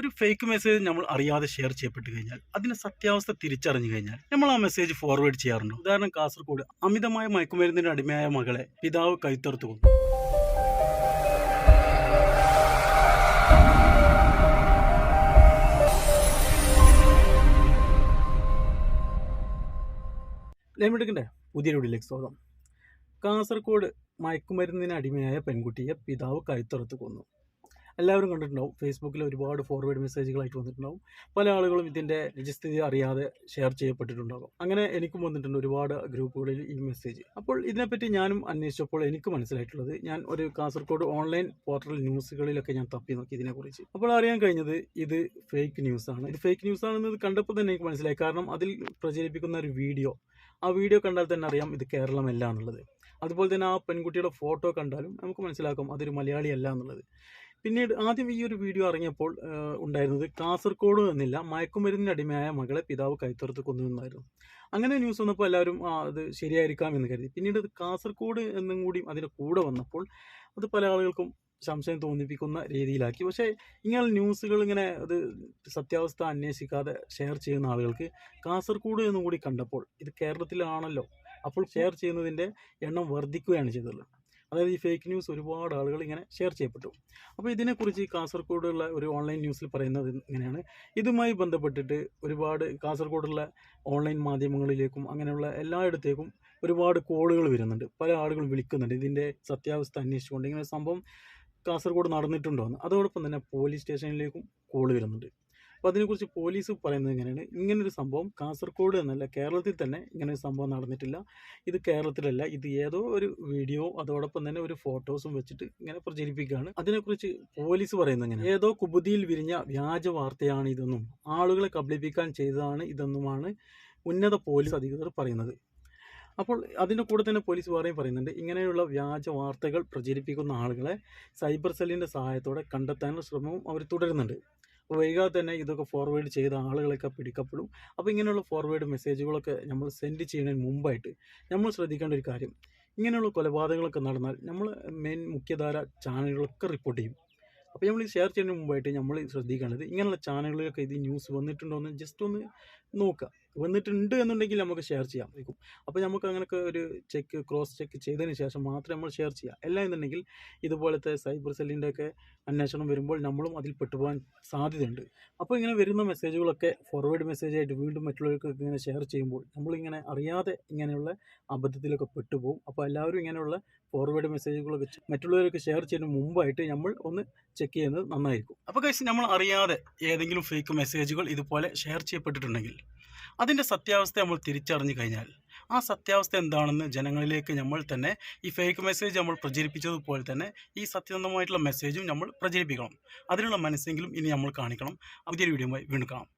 ഒരു fake message നമ്മൾ അറിയാതെ ഷെയർ ചെയ്യപ്പെട്ട് കഴിഞ്ഞാൽ അതിന് സത്യാവസ്ഥ തിരിച്ചറിഞ്ഞു കഴിഞ്ഞാൽ നമ്മൾ ആ മെസ്സേജ് ഫോർവേഡ് ചെയ്യാറുണ്ടോ. ഉദാഹരണം കാസർഗോഡ് അമിതമായ മയക്കുമരുന്നിന് അടിമയായ മകളെ പിതാവ് കൈത്തറുത്തു കൊന്നു. ലൈമെടുക്കണ്ടേ പുതിയ വീഡിയോയിലേക്ക് സ്വാഗതം. കാസർഗോഡ് മയക്കുമരുന്നിന് അടിമയായ പെൺകുട്ടിയെ പിതാവ് കഴുത്തറുത്ത് കൊന്നു. എല്ലാവരും കണ്ടിട്ടുണ്ടാവും. ഫേസ്ബുക്കിൽ ഒരുപാട് ഫോർവേഡ് മെസ്സേജുകളായിട്ട് വന്നിട്ടുണ്ടാവും. പല ആളുകളും ഇതിന്റെ നിജസ്ഥിതി അറിയാതെ ഷെയർ ചെയ്യപ്പെട്ടിട്ടുണ്ടാകും. അങ്ങനെ എനിക്കും വന്നിട്ടുണ്ട് ഒരുപാട് ഗ്രൂപ്പുകളിൽ ഈ മെസ്സേജ് അപ്പോൾ ഇതിനെപ്പറ്റി ഞാനും അന്വേഷിച്ചപ്പോൾ എനിക്ക് മനസ്സിലായിട്ടുള്ളത് ഞാൻ ഒരു കാസർഗോഡ് ഓൺലൈൻ പോർട്ടൽ ന്യൂസുകളിലൊക്കെ ഞാൻ തപ്പി നോക്കി ഇതിനെക്കുറിച്ച്. അപ്പോൾ അറിയാൻ കഴിഞ്ഞത് ഇത് ഫേക്ക് ന്യൂസാണ് ഇത് ഫേക്ക് ന്യൂസാണെന്ന് കണ്ടപ്പോൾ തന്നെ എനിക്ക് മനസ്സിലായി. കാരണം അതിൽ പ്രചരിപ്പിക്കുന്ന ഒരു വീഡിയോ. ആ വീഡിയോ കണ്ടാൽ തന്നെ അറിയാം ഇത് കേരളമല്ല എന്നുള്ളത്. അതുപോലെ തന്നെ ആ പെൺകുട്ടിയുടെ ഫോട്ടോ കണ്ടാലും നമുക്ക് മനസ്സിലാക്കാം അതൊരു മലയാളിയല്ല എന്നുള്ളത്. പിന്നീട് ആദ്യം ഈ ഒരു വീഡിയോ ഇറങ്ങിയപ്പോൾ ഉണ്ടായിരുന്നത് കാസർഗോഡ് എന്നില്ല മയക്കുമരുന്നിന് അടിമയായ മകളെ പിതാവ് കൈത്തറുത്ത് കൊന്നു എന്നായിരുന്നു. അങ്ങനെ ന്യൂസ് വന്നപ്പോൾ എല്ലാവരും അത് ശരിയായിരിക്കാം എന്ന് കരുതി. പിന്നീട് കാസർഗോഡ് എന്നും കൂടി അതിന്റെ കൂടെ വന്നപ്പോൾ അത് പല ആളുകൾക്കും സംശയം തോന്നിപ്പിക്കുന്ന രീതിയിലാക്കി. പക്ഷേ ഇങ്ങനെ ന്യൂസുകൾ ഇങ്ങനെ അത് സത്യാവസ്ഥ അന്വേഷിക്കാതെ ഷെയർ ചെയ്യുന്ന ആളുകൾക്ക് കാസർഗോഡ് എന്നും കൂടി കണ്ടപ്പോൾ ഇത് കേരളത്തിലാണല്ലോ അപ്പോൾ ഷെയർ ചെയ്യുന്നതിന്റെ എണ്ണം വർദ്ധിക്കുകയാണ് ചെയ്തത്. അതായത് ഈ ഫേക്ക് ന്യൂസ് ഒരുപാട് ആളുകൾ ഇങ്ങനെ ഷെയർ ചെയ്യപ്പെട്ടു. അപ്പോൾ ഇതിനെക്കുറിച്ച് കാസർഗോഡുള്ള ഒരു ഓൺലൈൻ ന്യൂസിൽ പറയുന്നത് ഇങ്ങനെയാണ്. ഇതുമായി ബന്ധപ്പെട്ടിട്ട് ഒരുപാട് കാസർഗോഡുള്ള ഓൺലൈൻ മാധ്യമങ്ങളിലേക്കും അങ്ങനെയുള്ള എല്ലായിടത്തേക്കും ഒരുപാട് കോളുകൾ വരുന്നുണ്ട്. പല ആളുകൾ വിളിക്കുന്നുണ്ട്. ഇതിന്റെ സത്യാവസ്ഥ അന്വേഷിച്ചുകൊണ്ട് ഇങ്ങനെ സംഭവം കാസർഗോഡ് നടന്നിട്ടുണ്ടോ എന്ന് അതോടൊപ്പം തന്നെ പോലീസ് സ്റ്റേഷനിലേക്കും കോൾ വരുന്നുണ്ട്. അപ്പോൾ അതിനെക്കുറിച്ച് പോലീസ് പറയുന്നത് എങ്ങനെയാണ്? ഇങ്ങനൊരു സംഭവം കാസർഗോഡ് എന്നല്ല കേരളത്തിൽ തന്നെ ഇങ്ങനെ ഒരു സംഭവം നടന്നിട്ടില്ല. ഇത് കേരളത്തിലല്ല ഇത് ഏതോ ഒരു വീഡിയോ അതോടൊപ്പം തന്നെ ഒരു ഫോട്ടോസും വെച്ചിട്ട് ഇങ്ങനെ പ്രചരിപ്പിക്കുകയാണ്. അതിനെക്കുറിച്ച് പോലീസ് പറയുന്നത് എങ്ങനെ ഏതോ കുബുദിയിൽ വിരിഞ്ഞ വ്യാജ വാർത്തയാണ് ഇതെന്നും ആളുകളെ കബളിപ്പിക്കാൻ ചെയ്തതാണ് ഇതെന്നുമാണ് ഉന്നത പോലീസ് അധികൃതർ പറയുന്നത്. അപ്പോൾ അതിന്റെ കൂടെ തന്നെ പോലീസ് വേറെയും പറയുന്നുണ്ട് ഇങ്ങനെയുള്ള വ്യാജ വാർത്തകൾ പ്രചരിപ്പിക്കുന്ന ആളുകളെ സൈബർ സെല്ലിന്റെ സഹായത്തോടെ കണ്ടെത്താനുള്ള ശ്രമവും അവർ തുടരുന്നുണ്ട്. വൈകാതെ തന്നെ ഇതൊക്കെ ഫോർവേഡ് ചെയ്ത ആളുകളൊക്കെ പിടിക്കപ്പെടും. അപ്പോൾ ഇങ്ങനെയുള്ള ഫോർവേഡ് മെസ്സേജുകളൊക്കെ നമ്മൾ സെൻഡ് ചെയ്യുന്നതിന് മുമ്പായിട്ട് നമ്മൾ ശ്രദ്ധിക്കേണ്ട ഒരു കാര്യം. ഇങ്ങനെയുള്ള കൊലപാതകങ്ങളൊക്കെ നടന്നാൽ നമ്മൾ മെയിൻ മുഖ്യധാര ചാനലുകളൊക്കെ റിപ്പോർട്ട് ചെയ്യും. അപ്പോൾ നമ്മൾ ഷെയർ ചെയ്യുന്നതിന് മുമ്പായിട്ട് നമ്മൾ ശ്രദ്ധിക്കേണ്ടത് ഇങ്ങനെയുള്ള ചാനലുകളൊക്കെ ഇത് ന്യൂസ് വന്നിട്ടുണ്ടോ എന്ന് ജസ്റ്റ് ഒന്ന് നോക്കുക. വന്നിട്ടുണ്ട് എന്നുണ്ടെങ്കിൽ നമുക്ക് ഷെയർ ചെയ്യാം. അപ്പോൾ നമുക്ക് അങ്ങനെയൊക്കെ ഒരു ചെക്ക് ക്രോസ് ചെക്ക് ചെയ്തതിന് ശേഷം മാത്രമേ നമ്മൾ ഷെയർ ചെയ്യുക അല്ല എന്നുണ്ടെങ്കിൽ ഇതുപോലത്തെ സൈബർ സെല്ലിന്റെ ഒക്കെ അന്വേഷണം വരുമ്പോൾ നമ്മളും അതിൽ പെട്ടുപോകാൻ സാധ്യതയുണ്ട്. അപ്പോൾ ഇങ്ങനെ വരുന്ന മെസ്സേജുകളൊക്കെ ഫോർവേഡ് മെസ്സേജായിട്ട് വീണ്ടും മറ്റുള്ളവർക്ക് ഇങ്ങനെ ഷെയർ ചെയ്യുമ്പോൾ നമ്മളിങ്ങനെ അറിയാതെ ഇങ്ങനെയുള്ള അബദ്ധത്തിലൊക്കെ പെട്ടുപോകും. അപ്പോൾ എല്ലാവരും ഇങ്ങനെയുള്ള ഫോർവേഡ് മെസ്സേജുകളൊക്കെ മറ്റുള്ളവർക്ക് ഷെയർ ചെയ്യുന്ന മുമ്പായിട്ട് നമ്മൾ ഒന്ന് ചെക്ക് ചെയ്യുന്നത് നന്നായിരിക്കും. അപ്പോൾ കഴിച്ച് നമ്മൾ അറിയാതെ ഏതെങ്കിലും ഫേക്ക് മെസ്സേജുകൾ ഇതുപോലെ ഷെയർ ചെയ്യപ്പെട്ടിട്ടുണ്ടെങ്കിൽ അതിന്റെ സത്യാവസ്ഥ നമ്മൾ തിരിച്ചറിഞ്ഞു കഴിഞ്ഞാൽ ആ സത്യാവസ്ഥ എന്താണെന്ന് ജനങ്ങളിലേക്ക് നമ്മൾ തന്നെ ഈ ഫേക്ക് മെസ്സേജ് നമ്മൾ പ്രചരിപ്പിച്ചതുപോലെ തന്നെ ഈ സത്യസന്ധമായിട്ടുള്ള മെസ്സേജും നമ്മൾ പ്രചരിപ്പിക്കണം. അതിനുള്ള മനസ്സെങ്കിലും ഇനി നമ്മൾ കാണിക്കണം. പുതിയൊരു വീഡിയോയുമായി വീണ്ടും കാണാം.